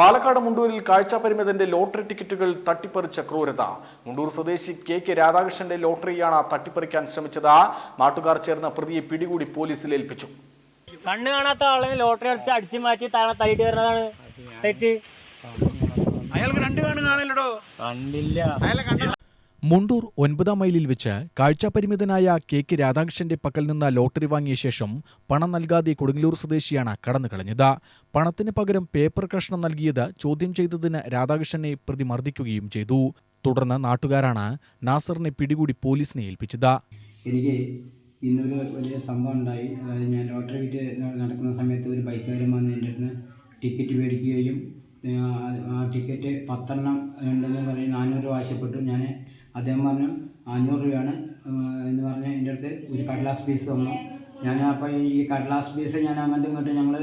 Palakkad മുണ്ടൂരിൽ കാഴ്ചാപരിമിതന്റെ lottery ടിക്കറ്റുകൾ തട്ടിപ്പറിച്ച ക്രൂരത. മുണ്ടൂർ സ്വദേശി കെ കെ രാധാകൃഷ്ണന്റെ ലോട്ടറിയാണ് തട്ടിപ്പറിക്കാൻ ശ്രമിച്ചത്. നാട്ടുകാർ ചേർന്ന പ്രതിയെ പിടികൂടി പോലീസിൽ ഏൽപ്പിച്ചു. കണ്ണ് കാണാത്ത ആളെ ലോട്ടറി അടിച്ച് അടിച്ചു മാറ്റി താഴെ തള്ളിയിട്ട് വരുന്നതാണ്. തെറ്റ്. അയാൾക്ക് രണ്ട് കണ്ണ് കാണില്ലടോ കണ്ടില്ല. മുണ്ടൂർ ഒൻപതാം മൈലിൽ വെച്ച് കാഴ്ചാപരിമിതനായ കെ കെ രാധാകൃഷ്ണന്റെ പക്കൽ നിന്ന് ലോട്ടറി വാങ്ങിയ ശേഷം പണം നൽകാതെ കൊടുങ്ങല്ലൂർ സ്വദേശിയാണ് കടന്നു കളഞ്ഞത്. പണത്തിന് പകരം പേപ്പർ കഷ്ണം നൽകിയത് ചോദ്യം ചെയ്തതിന് രാധാകൃഷ്ണനെ പ്രതി മർദ്ദിക്കുകയും ചെയ്തു. തുടർന്ന് നാട്ടുകാരാണ് നാസറിനെ പിടികൂടി പോലീസിനെ ഏൽപ്പിച്ചത്. എനിക്ക് ഇന്നൊരു വലിയ സംഭവം ഉണ്ടായി. അതായത് ഞാൻ ലോട്ടറി നടക്കുന്ന സമയത്ത് ഒരു ബൈക്കുകാരൻ വന്ന് എന്റെ അടുത്ത് ടിക്കറ്റ് മേടിക്കുകയും ആ, ടിക്കറ്റ് പത്തെണ്ണം ഉണ്ടെന്ന് പറഞ്ഞ് നാനൂറ് ആവശ്യപ്പെട്ടു. ഞാൻ അദ്ദേഹം പറഞ്ഞു അഞ്ഞൂറ് രൂപയാണ്. എന്ന് പറഞ്ഞ് എന്റെ അടുത്ത് ഒരു കടലാസ് പീസ് തന്നു. ഞാൻ അപ്പോൾ ഈ കടലാസ് പീസ് ഞാൻ അങ്ങോട്ടും ഇങ്ങോട്ടും ഞങ്ങൾ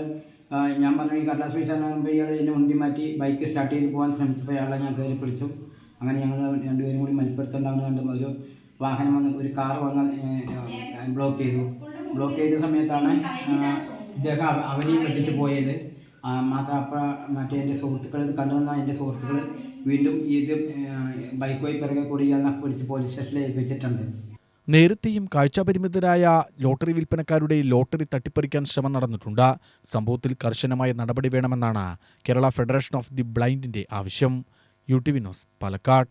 ഞാൻ പറഞ്ഞു ഈ കടലാസ് പീസ് ആകുമ്പോൾ ഇയാൾ എന്നെ ഉണ്ടി മാറ്റി ബൈക്ക് സ്റ്റാർട്ട് ചെയ്ത് പോകാൻ ശ്രമിച്ചപ്പോൾ അയാളെ ഞാൻ കയറി പിടിച്ചു. അങ്ങനെ ഞങ്ങൾ രണ്ടുപേരും കൂടി മൽപ്പെടുത്തുണ്ടാവുന്ന കണ്ടും ഒരു വാഹനം വന്ന് ഒരു കാർ വന്ന് ബ്ലോക്ക് ചെയ്തു. ബ്ലോക്ക് ചെയ്ത സമയത്താണ് ഇദ്ദേഹം അവനെയും വെട്ടിച്ച് പോയത്. മാത്രം അപ്പോൾ മറ്റേ എന്റെ സുഹൃത്തുക്കൾ ഇത് കണ്ടുവന്ന എന്റെ സുഹൃത്തുക്കൾ വീണ്ടും ഇത് ബൈക്ക് വഴി പിറകെ കൂടി ഇയാളെ പിടിച്ച് പോലീസ് സ്റ്റേഷനിൽ ഏൽപ്പിച്ചിട്ടുണ്ട്. നേരത്തെയും കാഴ്ചാപരിമിതരായ ലോട്ടറി വിൽപ്പനക്കാരുടെ ലോട്ടറി തട്ടിപ്പറിക്കാൻ ശ്രമം നടന്നിട്ടുണ്ട്. സംഭവത്തിൽ കർശനമായ നടപടി വേണമെന്നാണ് കേരള ഫെഡറേഷൻ ഓഫ് ദി ബ്ലൈൻഡിന്റെ ആവശ്യം. U T V news Palakkad.